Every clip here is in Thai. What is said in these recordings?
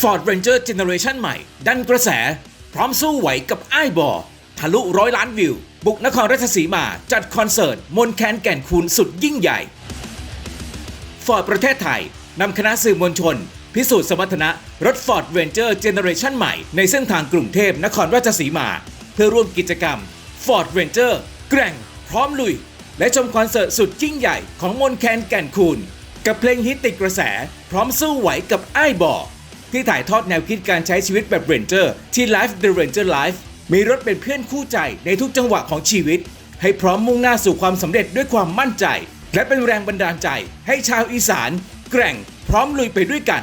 Ford Ranger Generation ใหม่ ดันกระแส พร้อมสู้ไหวกับไอ้บอทะลุร้อยล้านวิว บุกนครราชสีมาจัดคอนเสิร์ต มนแคนแก่นคูณสุดยิ่งใหญ่ฟอร์ดประเทศไทยนำคณะสื่อมวลชน พิสูจน์สมรรถนะ รถ Ford Ranger Generation ใหม่ ในเส้นทางกรุงเทพนครราชสีมา เพื่อร่วมกิจกรรม Ford Ranger แกร่ง พร้อมลุย และชมคอนเสิร์ตสุดยิ่งใหญ่ของมนแคนแก่นคูณกับเพลงฮิตติดกระแสพร้อมสู้ไหวกับไอ้บอ ที่ถ่ายทอดแนวคิดการใช้ชีวิตแบบเรนเจอร์ที่ Life the Ranger Life มีรถเป็นเพื่อนคู่ใจในทุกจังหวะของชีวิต ให้พร้อมมุ่งหน้าสู่ความสำเร็จด้วยความมั่นใจ และเป็นแรงบันดาลใจให้ชาวอีสาน แกร่งพร้อมลุยไปด้วยกัน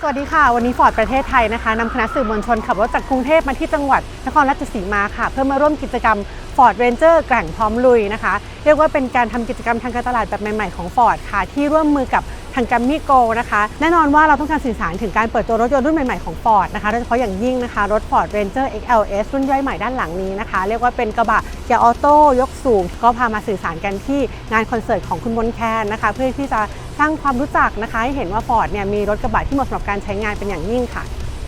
สวัสดีค่ะ วันนี้ฟอร์ดประเทศไทยนะคะนำคณะสื่อมวลชนขับรถจากกรุงเทพมาที่จังหวัดนครราชสีมาค่ะ เพื่อมาร่วมกิจกรรม Ford Ranger แกร่งพร้อมลุยนะคะ เรียกว่าเป็นการทำกิจกรรมทางการตลาดแบบใหม่ๆของ Ford ค่ะ ที่ร่วมมือกับ ทางกัมมี่โกนะคะ แน่นอนว่าเราต้องการสื่อสารถึงการเปิดตัวรถยนต์รุ่นใหม่ ๆ ของ Ford นะคะโดยเฉพาะอย่างยิ่งนะคะ รถ Ford Ranger XLS รุ่นย่อยใหม่ด้านหลังนี้นะคะ เรียกว่าเป็นกระบะเกียร์ออโต้ยกสูง ก็พามาสื่อสารกันที่งานคอนเสิร์ตของคุณมนแคนนะคะ เพื่อที่จะสร้างความรู้จักนะคะให้เห็นว่า Ford เนี่ยมีรถกระบะที่เหมาะสำหรับการใช้งานเป็นอย่างยิ่งค่ะ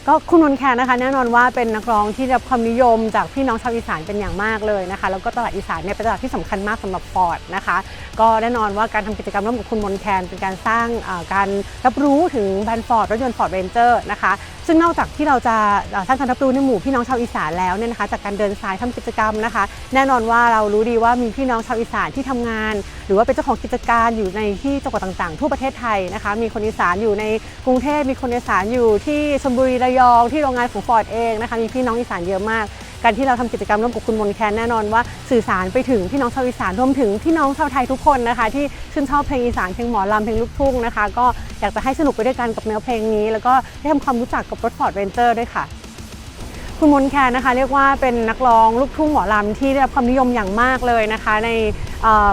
ก็คุณนนท์แคนนะคะแน่นอนว่าเป็นนักร้องที่ได้รับความนิยมจากพี่น้องชาวอีสานเป็นอย่างมากเลยนะคะแล้วก็ตลาดอีสานเนี่ยเป็นตลาดที่สำคัญมากสำหรับฟอร์ดนะคะก็แน่นอนว่าการทำกิจกรรมร่วมกับคุณมนต์แคนเป็นการสร้างเอ่อการรับรู้ถึงแบรนด์ฟอร์ดรถยนต์ฟอร์ดเรนเจอร์นะคะซึ่งนอกจากที่เราจะเอ่อสร้างการรับรู้ในหมู่พี่น้องชาวอีสานแล้วเนี่ยนะคะจากการเดินสายทำกิจกรรมนะคะ แน่นอนว่าเรารู้ดีว่ามีพี่น้องชาวอีสานที่ทำงาน หรือว่าเป็นเจ้าของกิจการอยู่ในที่จังหวัดต่างๆ ทั่วประเทศไทยนะคะมีคนอีสานอยู่ในกรุงเทพมีคนอีสานอยู่ที่ชลบุรีระยองที่โรงงานของฟอร์ดเองนะคะมีพี่น้องอีสานเยอะมาก การที่เราทำกิจกรรมร่วมกับคุณมนแคนแน่นอนว่าสื่อสารไปถึงพี่น้องชาวอีสานรวมถึงพี่น้องชาวไทยทุกคนนะคะที่ชื่นชอบเพลงอีสานเพลงหมอลำเพลงลูกทุ่งนะคะก็อยากจะให้สนุกไปด้วยกันกับเนื้อเพลงนี้ แล้วก็ได้ทำความรู้จักกับรถฟอร์ดเรนเจอร์ด้วยค่ะคุณมนแคนนะคะเรียกว่าเป็นนักร้องลูกทุ่งหมอลำที่ได้รับความนิยมอย่างมากเลยนะคะ ใน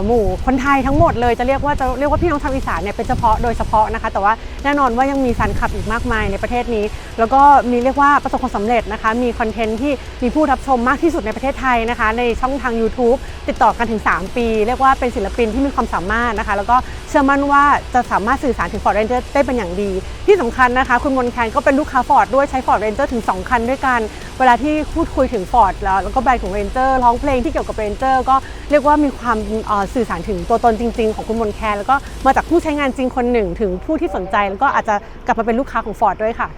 หมู่คนไทยทั้งหมดเลยจะเรียกว่าจะเรียกว่าพี่น้องชาวอีสานเนี่ยเป็นเฉพาะโดยเฉพาะนะคะ แต่ว่าแน่นอนว่ายังมีแฟนคลับอีกมากมายในประเทศนี้ แล้วก็มีเรียกว่าประสบความสำเร็จนะคะ มีคอนเทนต์ที่มีผู้รับชมมากที่สุดในประเทศไทยนะคะ ในช่องทาง YouTube ติดต่อกันถึง 3 ปี เรียกว่าเป็นศิลปินที่มีความสามารถนะคะ แล้วก็เชื่อมั่นว่าจะสามารถสื่อสารถึง Ford Ranger ได้เป็นอย่างดี ที่สำคัญนะคะ คุณมนแคนก็เป็นลูกค้า Ford ด้วยใช้ Ford Ranger ถึง 2 คันด้วยกัน เวลาที่พูดคุยถึง Ford แล้วแล้วก็แบรนด์ของ Ranger ร้องเพลงที่เกี่ยวกับ Ranger ก็เรียกว่ามีความสื่อสารถึงตัวตนจริง ๆ ของคุณมนแคนแล้วก็มาจากผู้ใช้งานจริงคนหนึ่ง ถึงผู้ที่สนใจแล้วก็อาจจะกลับมาเป็นลูกค้าของ Ford ด้วยค่ะ